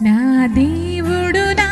నా దేవుడు నా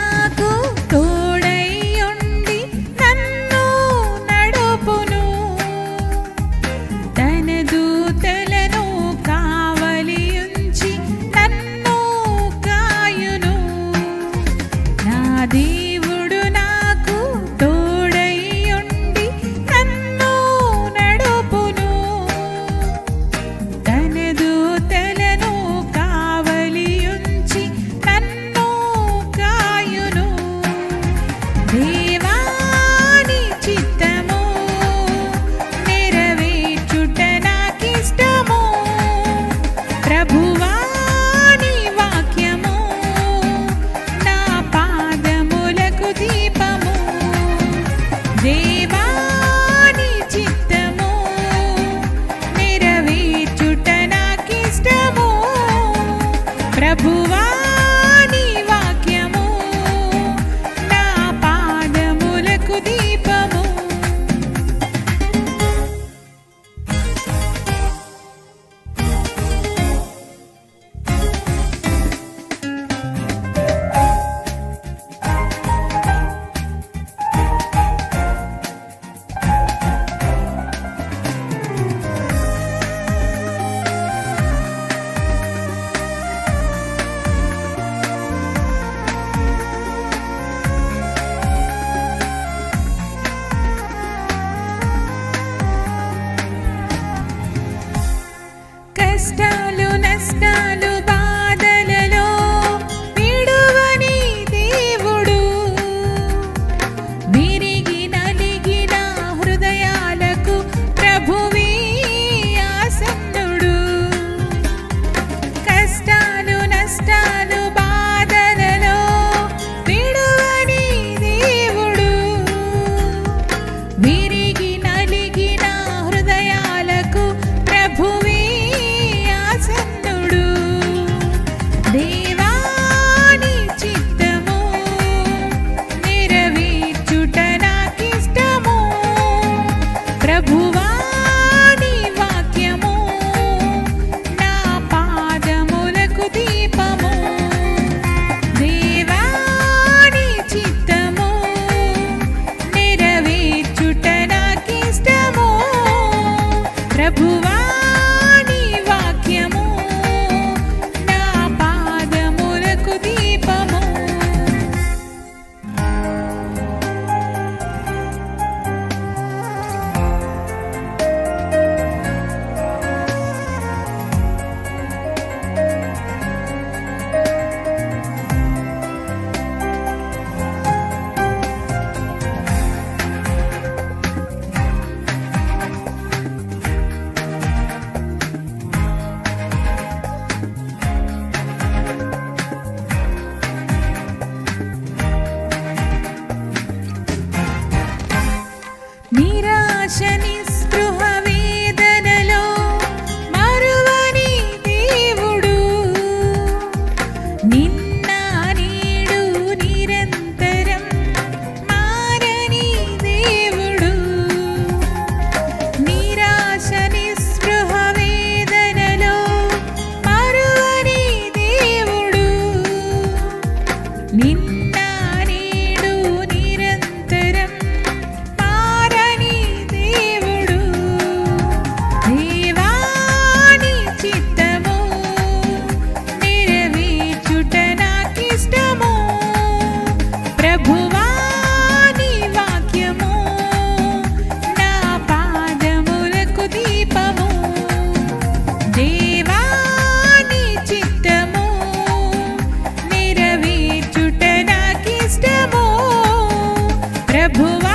can't pull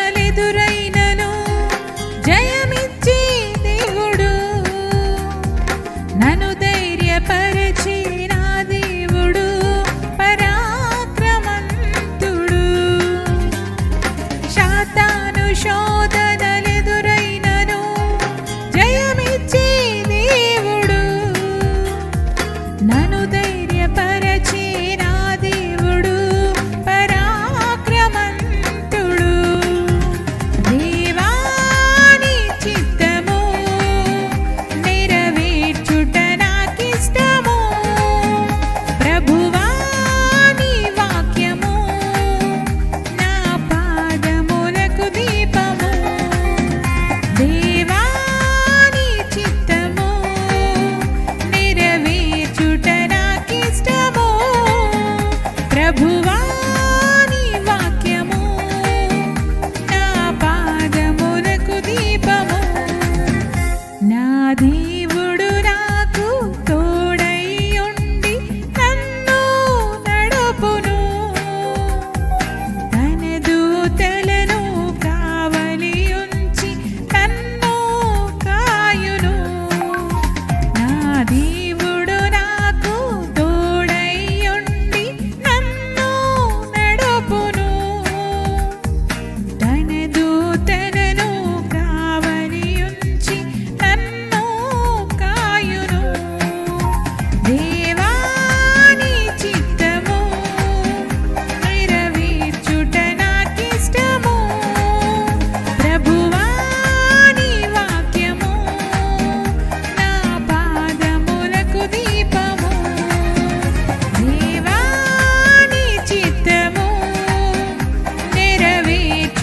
శోధనలెదురైనను జయమిచ్చి దేవుడు నను ధైర్యపరచి నా దేవుడు పరాక్రమంతుడు. శాతాను శోధనలెదురైనను జయమిచ్చి దేవుడు నను ధైర్యపరచి నా दी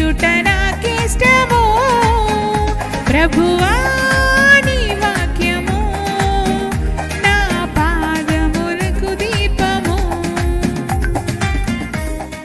చేయుట నాకిష్టము ప్రభువా.